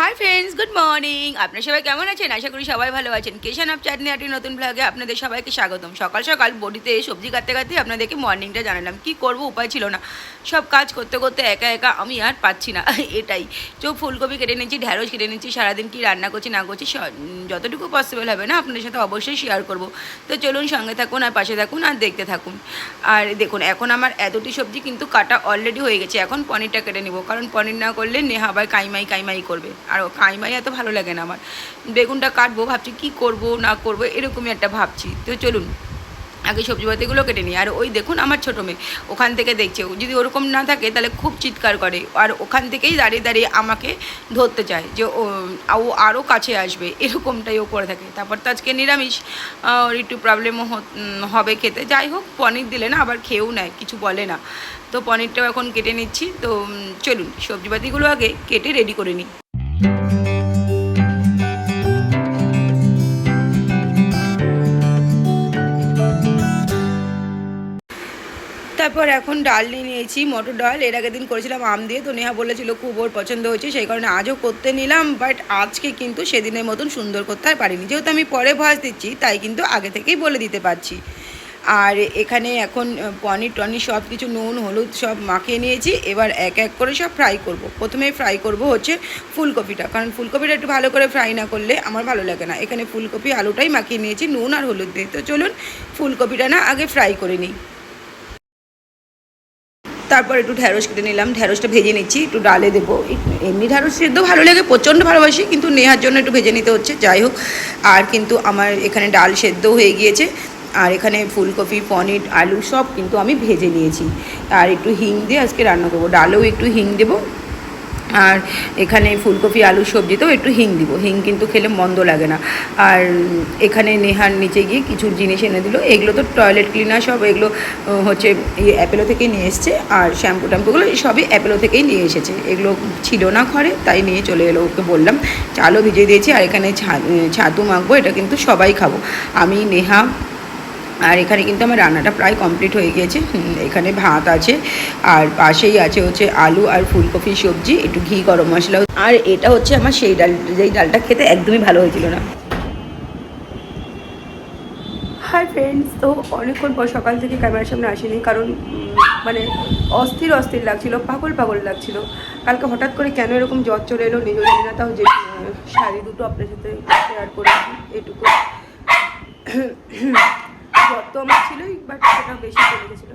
Hi friends good morning আপনার সবাই কেমন আছেন? আশা করি সবাই ভালো আছেন। কেশন আপ চাটনি আটি নতুন ব্লগে আপনাদের সবাইকে স্বাগতম। সকাল সকাল বডিতে সবজি কাটতে কাটতে আপনাদেরকে মর্নিংটা জানালাম। কি করব, উপায় ছিল না। সব কাজ করতে করতে একা একা আমি আর পাচ্ছি না। এটাই। চোখ ফুলকপি কেটে নিচ্ছি ঢ্যাঁড়স কেটে নিচ্ছি সারাদিন কি রান্না করছি, না করছি যতটুকু পসিবল হবে না আপনাদের সাথে অবশ্যই শেয়ার করব। তো চলুন সঙ্গে থাকুন আর পাশে থাকুন আর দেখতে থাকুন। আর দেখুন, এখন আমার এতটি সবজি কিন্তু কাটা অলরেডি হয়ে গেছে। এখন পনিরটা কেটে নেব। কারণ পনির না করলে নেহা আবার কাইমাই কাইমাই করবে। আর কাইমাই এত ভালো লাগে না আমার। বেগুনটা কাটবো, ভাবছি কি করব, না করব, এরকমই একটা ভাবছি। তো চলুন, আগে সবজি পাতিগুলো কেটে নিই। আর ওই দেখুন আমার ছোটো মেয়ে, ওখান থেকে দেখছে। যদি ওরকম না থাকে, তাহলে খুব চিৎকার করে। আর ওখান থেকেই দাঁড়িয়ে দাঁড়িয়ে আমাকে ধরতে চায় যে, ও আরও কাছে আসবে। এরকমটাই ও করে থাকে। তারপর তো আজকে নিরামিষ। ওর একটু প্রবলেমও হবে খেতে। যাই হোক, পনির দিলে না আবার খেয়েও নেয়, কিছু বলে না। তো পনিরটাও এখন কেটে নিচ্ছি। তো চলুন সবজিপাতিগুলো আগে কেটে রেডি করে নিই। তারপর এখন ডাল নিয়ে নিয়েছি, মটর ডাল। এর আগের দিন করেছিলাম আম দিয়ে, তো নেহা বলেছিল খুব ওর পছন্দ হয়েছে, সেই কারণে আজও করতে নিলাম বাট আজকে কিন্তু সেদিনের মতন সুন্দর করতে আর পারিনি। যেহেতু আমি পরে ভাজ দিচ্ছি, তাই কিন্তু আগে থেকেই বলে দিতে পারছি। আর এখানে এখন পনির টনির সব কিছু, নুন, হলুদ সব মাখিয়ে নিয়েছি, এবার এক এক করে সব ফ্রাই করব। প্রথমে ফ্রাই করব হচ্ছে ফুলকপিটা, কারণ ফুলকপিটা একটু ভালো করে ফ্রাই না করলে আমার ভালো লাগে না। এখানে ফুলকপি আলুটাই মাখিয়ে নিয়েছি, নুন আর হলুদ দিয়ে। তো চলুন, ফুলকপিটা না আগে ফ্রাই করে নিই। তারপর একটু ঢ্যাঁড়স কেটে নিলাম ঢ্যাঁড়সটা ভেজে নিচ্ছি, একটু ডালে দেবো। এমনি ঢ্যাঁড়স সেদ্ধ ভালো লাগে, প্রচণ্ড ভালোবাসি, কিন্তু নেহার জন্য একটু ভেজে নিতে হচ্ছে, যাই হোক। আর কিন্তু আমার এখানে ডাল সেদ্ধ হয়ে গিয়েছে, আর এখানে ফুলকপি, পনির, আলু সব কিন্তু আমি ভেজে নিয়েছি। আর একটু হিং দিয়ে আজকে রান্না করব, ডালেও একটু হিং দেবো আর এখানে ফুলকপি, আলু সবজিতেও একটু হিং দিব। হিং কিন্তু খেলে মন্দ লাগে না। আর এখানে নেহার নিচে গিয়ে কিছু জিনিস এনে দিল। এগুলো তো টয়লেট ক্লিনার সব এগুলো হচ্ছে এই অ্যাপেলো থেকেই নিয়ে এসছে। আর শ্যাম্পু ট্যাম্পুগুলো সবই অ্যাপেলো থেকেই নিয়ে এসেছে। এগুলো ছিল না ঘরে, তাই নিয়ে চলে এলো ওকে বললাম, চালও ভিজিয়ে দিয়েছি, আর এখানে ছাতু মাখবো, এটা কিন্তু সবাই খাব। আমি, নেহা আর এখানে কিন্তু আমার রান্নাটা প্রায় কমপ্লিট হয়ে গিয়েছে। এখানে ভাত আছে, আর পাশেই আছে হচ্ছে আলু আর ফুলকপি সবজি, একটু ঘি, গরম মশলা। আর এটা হচ্ছে আমার সেই ডাল, যেই ডালটা খেতে একদমই ভালো হয়েছিল না। হাই ফ্রেন্ডস তো অনেকক্ষণ পর সকাল থেকে ক্যামেরার সামনে আসেনি, কারণ মানে অস্থির অস্থির লাগছিল, পাগল পাগল লাগছিল। কালকে হঠাৎ করে কেন এরকম জ্বর চলে এলো জানি না, তাও যে শাড়ি দুটো আপনার সাথে শেয়ার করেছি, এটুকু। জ্বর তো আমার ছিলই বাট সেটা বেশি চলে গেছিল।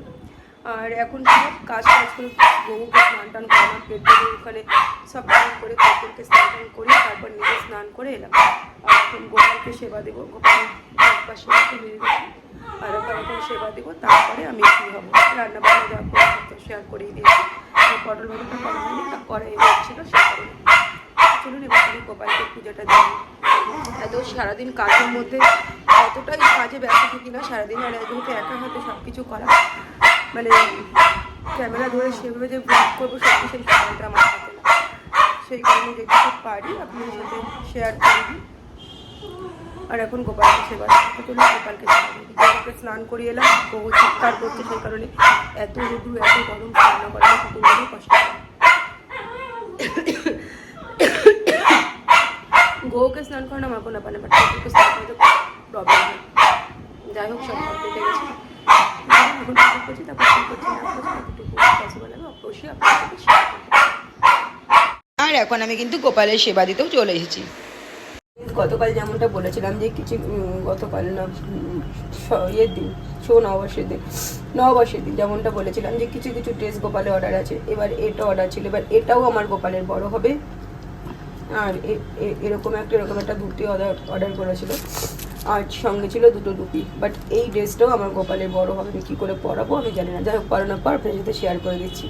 আর এখন সব কাজ কাজ করে বউকে স্নান টান করালাম পেট দিয়ে ওখানে সব স্নান করে পেটকে স্নান টান করে তারপর নিজে স্নান করে এলাম। আর এখন গোপালকে সেবা দেবো, গোপাল একবার সেবা করে দিয়েছি আর একবার এখন সেবা দেবো, তারপরে আমি কী হব। রান্না বান্না যা করে শেয়ার করেই দিয়েছি। পটল ভাজাটা করা হয়নি, না করাই হচ্ছিল সে চলুন এবার আমি গোপালকে পুজোটা দিই। এত সারাদিন কাজের মধ্যে এতটাই কাজে ব্যস্ত থাকি না, সারাদিন আর একজনকে একা হাতে সব কিছু করা। মানে ক্যামেরা ধরে সেভাবে যে ব্লগ করব, সত্যি সেই সময়টা আমার হাতে না। সেই কারণে যেটুকু পারি আপনার সাথে শেয়ার করে। দিই আর এখন গোপালকে সেবা করতে গোপালকে গোপালকে স্নান করিয়ে এলাম বহু চিৎকার করতে সেই কারণে এত রুদু এত গরম রান্না করা কুকুরগুলো কষ্ট গৌকে স্নান করানো আমার কোনো ব্যাপার না, বাট স্নান করাতে প্রবলেম হয় যাই হোক সব কমপ্লিট গেছে এখন পুজো করছি তারপর কী করছি না করছি যতটুকু পসিবল হবে অবশ্যই আপনার সাথে শেয়ার আর এখন আমি কিন্তু গোপালের সেবা দিতেও চলে এসেছি। গতকাল যেমনটা বলেছিলাম যে কিছু গতকাল না ইয়ের দিন শো নববর্ষের দিন নববর্ষের দিন যেমনটা বলেছিলাম যে কিছু কিছু ড্রেস গোপালের অর্ডার আছে। এবার এটা অর্ডার ছিল এবার এটাও আমার গোপালের বড় হবে। আর এরকম একটা এরকম একটা ধুতি অর্ডার অর্ডার করেছিল। আর সঙ্গে ছিল দুটো টুপি। বাট এই ড্রেসটাও আমার গোপালের বড় হবে, আমি কী করে পরাবো আমি জানি না। যাই হোক না, পর আপনার সাথে শেয়ার করে দিচ্ছি।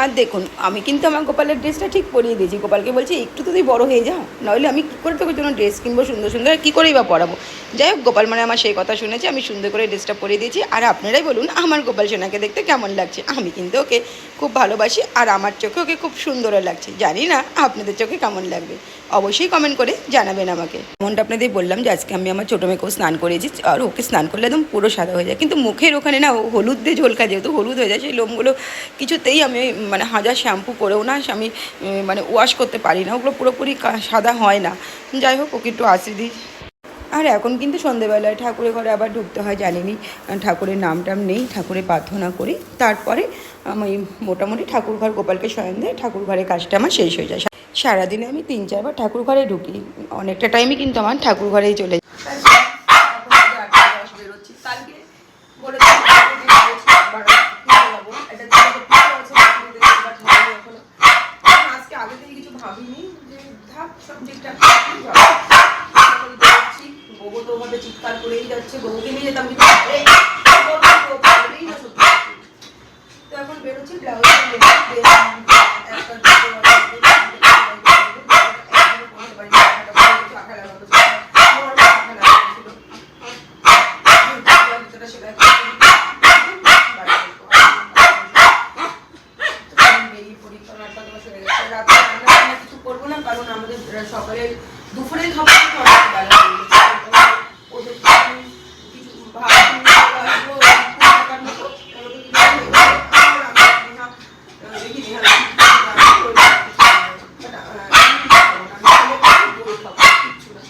আর দেখুন, আমি কিন্তু আমার গোপালের ড্রেসটা ঠিক পরিয়ে দিয়েছি। গোপালকে বলছি, একটু তো তুই বড় হয়ে যাও, নাহলে আমি কী করে তোকে জন্য ড্রেস কিনবো সুন্দর সুন্দর কী করেই বা পরাবো? যাই হোক, গোপাল মানে আমার সেই কথা শুনেছে, আমি সুন্দর করে ড্রেসটা পরিয়ে দিয়েছি। আর আপনারাই বলুন, আমার গোপাল সোনাকে দেখতে কেমন লাগছে? আমি কিন্তু ওকে খুব ভালোবাসি, আর আমার চোখে ওকে খুব সুন্দরও লাগছে। জানি না আপনাদের চোখে কেমন লাগবে? অবশ্যই কমেন্ট করে জানাবেন আমাকে। যেমনটা আপনাদের বললাম যে, আজকে আমি আমার ছোটো মেয়েকেও স্নান করেছি আর ওকে স্নান করলে একদম পুরো সাদা হয়ে যায়। কিন্তু মুখের ওখানে না হলুদ দিয়ে ঝোলকা যেহেতু হলুদ হয়ে যায়, সেই লোমগুলো কিছুতেই আমি মানে হাজার শ্যাম্পু করেও না আমি মানে ওয়াশ করতে পারি না। ওগুলো পুরোপুরি সাদা হয় না। যাই হোক, ওকে একটু আসি দিই। আর এখন কিন্তু সন্ধেবেলায় ঠাকুরের ঘরে আবার ঢুকতে হয়, জানিনি। ঠাকুরের নাম টাম নেই, ঠাকুরের প্রার্থনা করি। তারপরে আমি মোটামুটি ঠাকুর ঘর, গোপালকে শয়ন দেয় ঠাকুর ঘরের কাজটা আমার শেষ হয়ে যায়। সারাদিনে আমি তিন চারবার ঠাকুর ঘরে ঢুকি। অনেকটা টাইমই কিন্তু আমার ঠাকুর ঘরেই চলে যায় কালকে আজকে আগে থেকে কিছু ভাবিনি যে থাক সব ঠিকঠাক থাকলেই হবে। এখন বেরোচ্ছি, বউও তো ওভাবে চিৎকার করেই যাচ্ছে বউকে নিয়ে যেতাম কিন্তু এই, বউকে তো পারবেই না সত্যি। তো এখন বেরোচ্ছি ব্লাউজ একটা দুটো বেরিয়ে পড়ি কারণ আটটা দশ হয়ে গেছে রাতে রান্না বান্না কিছু করব না কারণ আমাদের সকালের দুপুরের খাবার তো অনেক বেলা হয়ে গেছে তো ওদের জন্য কিছু ভাত নিয়ে চলে আসব, কুড়ি টাকার মতো। ওদের কিছু হয়ে গেছে। আর আমরা নেহা, আহ, দেখি নেহা রান্না করে দিচ্ছে। But, আহ, আমি খাব না। আমি ছেলেকে দই খাব, কিচ্ছু না।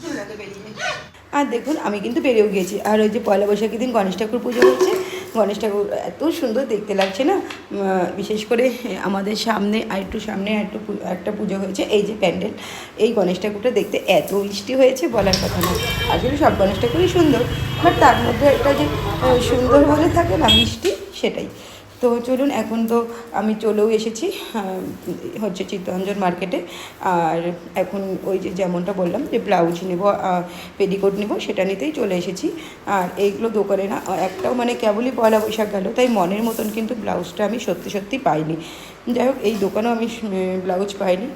চুল আগে বেরিয়ে যাই। আর দেখুন, আমি কিন্তু পেরেও গেছি আর ওই যে পয়লা বৈশাখী দিন গণেশ ঠাকুর পুজো হচ্ছে। গণেশ ঠাকুর এত সুন্দর দেখতে লাগছে না? বিশেষ করে আমাদের সামনে, আর একটু সামনে একটু একটা পুজো হয়েছে, এই যে প্যান্ডেল। এই গণেশ ঠাকুরটা দেখতে এত মিষ্টি হয়েছে বলার কথা না। আসলে সব গণেশ ঠাকুরই সুন্দর। বাট তার মধ্যে একটা যে সুন্দর বলে থাকে না, মিষ্টি, সেটাই। তো চলুন, এখন তো আমি চলেও এসেছি হচ্ছে চিত্তরঞ্জন মার্কেটে আর এখন ওই যে যেমনটা বললাম যে ব্লাউজ নেব পেডিকোট নেব, সেটা নিতেই চলে এসেছি। আর এইগুলো দোকানে না, একটাও মানে কেবলই পয়লা বৈশাখ গেল, তাই মনের মতন কিন্তু ব্লাউজটা আমি সত্যি সত্যি পাইনি। যাই হোক, এই দোকানেও আমি ব্লাউজ পাইনি।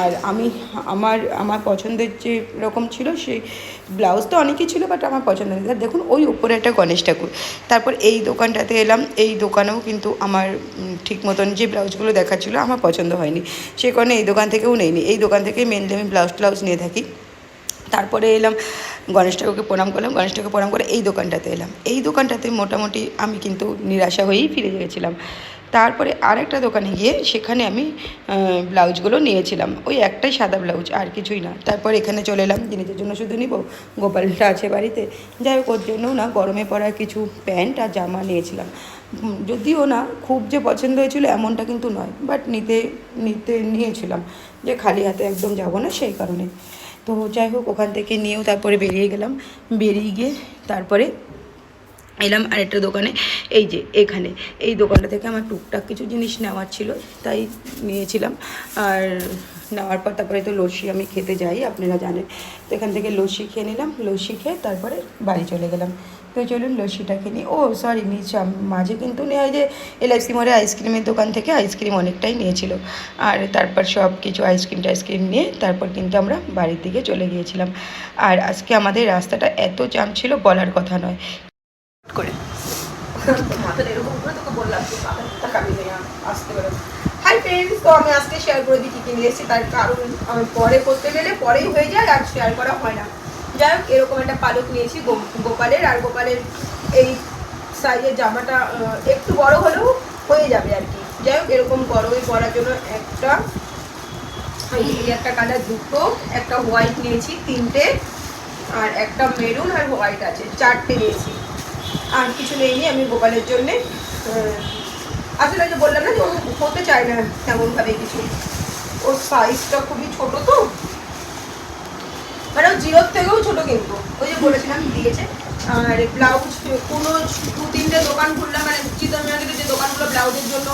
আর আমি, আমার আমার পছন্দের যে রকম ছিল, সেই ব্লাউজ তো অনেকই ছিল বাট আমার পছন্দ নেই। দেখুন, ওই উপরে একটা গণেশ ঠাকুর। তারপর এই দোকানটাতে এলাম, এই দোকানেও কিন্তু আমার ঠিক মতন যে ব্লাউজগুলো দেখাচ্ছিলো আমার পছন্দ হয়নি। সে কারণে এই দোকান থেকেও নেইনি। এই দোকান থেকে মেনলি আমি ব্লাউজ ট্লাউজ নিয়ে থাকি। তারপরে এলাম, গণেশ ঠাকুরকে প্রণাম করলাম। গণেশ ঠাকুরকে প্রণাম করে এই দোকানটাতে এলাম। এই দোকানটাতে মোটামুটি আমি কিন্তু নিরাশা হয়েই ফিরে গেছিলাম। তারপরে আরেকটা দোকানে গিয়ে সেখানে আমি ব্লাউজগুলো নিয়েছিলাম। ওই একটাই সাদা ব্লাউজ, আর কিছুই না। তারপর এখানে চলে এলাম। জিনিসের জন্য শুধু নিব। গোপালটা আছে বাড়িতে। যাই হোক, ওর জন্যও না গরমে পড়া কিছু প্যান্ট আর জামা নিয়েছিলাম। যদিও না, খুব যে পছন্দ হয়েছিল এমনটা কিন্তু নয় বাট নিতে নিতে নিয়েছিলাম যে খালি হাতে একদম যাব না সেই কারণে। তো যাই হোক, ওখান থেকে নিয়েও তারপরে বেরিয়ে গেলাম। বেরিয়ে গিয়ে তারপরে এলাম আরেকটা দোকানে। এই যে এখানে, এই দোকানটা থেকে আমার টুকটাক কিছু জিনিস নেওয়ার ছিল, তাই নিয়েছিলাম। আর নেওয়ার পর তারপরে তো লস্যি আমি খেতে যাই, আপনারা জানেন। তো এখান থেকে লস্যি খেয়ে নিলাম, লস্যি খেয়ে তারপরে বাড়ি চলে গেলাম। তো চলুন লস্যিটা কিনি ও সরি মিস মাঝে কিন্তু নেওয়া যে এলআইসি মোড়ে আইসক্রিমের দোকান থেকে আইসক্রিম অনেকটাই নিয়েছিল। আর তারপর সব কিছু আইসক্রিম টাইসক্রিম নিয়ে তারপর কিন্তু আমরা বাড়ির দিকে চলে গিয়েছিলাম। আর আজকে আমাদের রাস্তাটা এত জাম ছিল বলার কথা নয়। করে। হাই ফ্রেন্ডস তো আমি আজকে শেয়ার করে দিই কী কী নিয়ে এসেছি তার কারণ আমি পরে করতে গেলে পরেই হয়ে যায় আর শেয়ার করা হয় না। যাই হোক এরকম একটা পালক নিয়েছি গোপালের। আর গোপালের এই সাইজের জামাটা একটু বড় হলেও হয়ে যাবে আর কি। যাই হোক, এরকম গরমে পরার জন্য একটা এই একটা কালার দুটো, একটা হোয়াইট নিয়েছি তিনটে, আর একটা মেরুন আর হোয়াইট আছে, চারটে নিয়েছি। আর কিছু নেইনি আমি গোপালের জন্যে। আসলে যে বললাম না যে ও হতে চায় না তেমনভাবে কিছু। ওর সাইজটা খুবই ছোট তো। মানে ও জিরোর থেকেও ছোট কিন্তু ওই যে বলেছিলাম, দিয়েছে। আর ব্লাউজ, কোনো দু তিনটে দোকান খুললাম মানে চিত্তরঞ্জনের যে দোকানগুলো ব্লাউজের জন্য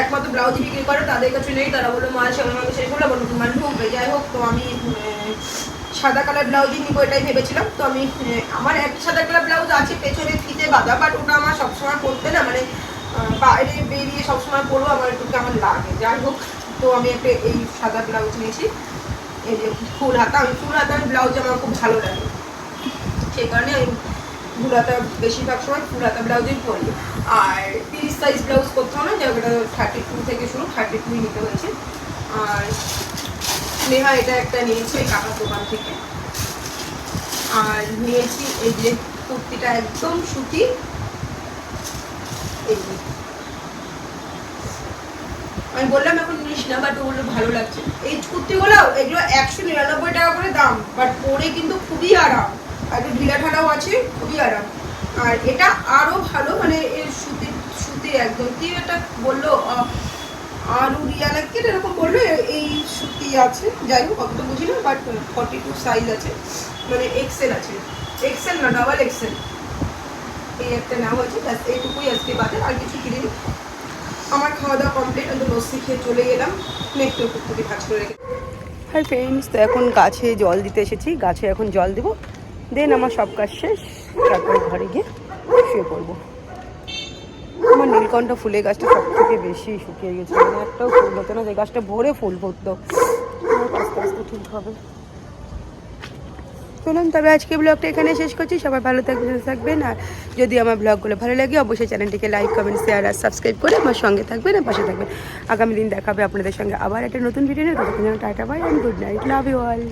একমাত্র ব্লাউজ বিক্রি করে, তাদের কাছে নেই। তারা বলল মাল সবাই আমাকে শেষ করলে। বলল, তোমার ঢুকবে যাই হোক, তো আমি সাদা কালার ব্লাউজই নিবো এটাই ভেবেছিলাম। তো আমি আমার এক সাদা কালার ব্লাউজ আছে, পেছনে ফিতে বাঁধা বাট ওটা আমার সবসময় পরতে না মানে বাইরে বেরিয়ে সবসময় পরবো, আমার একটু কেমন লাগে। যাই হোক, তো আমি একটা এই সাদা ব্লাউজ নিয়েছি। এই যে ফুল হাতা, আমি ফুল হাতার ব্লাউজ আমার খুব ভালো লাগে। সেই কারণে আমি ফুল হাতা বেশিরভাগ সময় ফুল হাতা ব্লাউজই পরি। আর তিরিশ সাইজ ব্লাউজ করতে হবে না যেটা থার্টি টু থেকে শুরু থার্টি টুই নিতে হয়েছে। আর নেহা এটা একটা নিয়েছে ওই কাকার দোকান থেকে। আর নিয়েছি এই যে কুর্তিটা একদম সুতি। এই আমি বললাম এখন নিস না বাট ওগুলো ভালো লাগছে। এই কুর্তিগুলো এগুলো একশো নিরানব্বই টাকা করে দাম বাট পরে কিন্তু খুবই আরাম। আর একটু ঢিলা ঢালাও আছে, খুবই আরাম। আর এটা আরও ভালো মানে এর সুতি সুতি একদম। কি এটা বলল? আরু রিয়ালা কি এরকম বলল? এই সুতি আছে, যাই হোক, অতটা বুঝি না বাট ফর্টি টু সাইজ আছে। মানে এক্সেল আছে। এক্সেল না ডাবল এক্সেল এই একটা নাম আছে, ব্যাস, এইটুকুই আজকে বাদে, আর কিছু কিনিনি। আমার খাওয়া দাওয়া কমপ্লিট আমি লস্যি খেয়ে চলে গেলাম একটু কুকুরকে ভাজ করে রেখে হাই ফ্রেন্ডস তো এখন গাছে জল দিতে এসেছি। গাছে এখন জল দেবো। দেন আমার সব কাজ শেষ। তারপরে ঘরে গিয়ে শুয়ে পড়ব। আমার নীলকণ্ঠ ফুলের গাছটা সব থেকে বেশি শুকিয়ে গেছে। মানে একটাও ফুল হতো না, যে গাছটা ভরে ফুল ফুটতো আস্তে আস্তে ঠিক হবে। চলুন তবে আজকে ব্লগটা এখানে শেষ করছি। সবাই ভালো থাকবেন থাকবেন। আর যদি আমার ব্লগগুলো ভালো লাগে, অবশ্যই চ্যানেলটিকে লাইক কমেন্ট শেয়ার আর সাবস্ক্রাইব করে আমার সঙ্গে থাকবেন আর পাশে থাকবেন। আগামী দিন দেখাবে আপনাদের সঙ্গে আবার একটা নতুন ভিডিও নিয়ে। Tata bye and good night love you all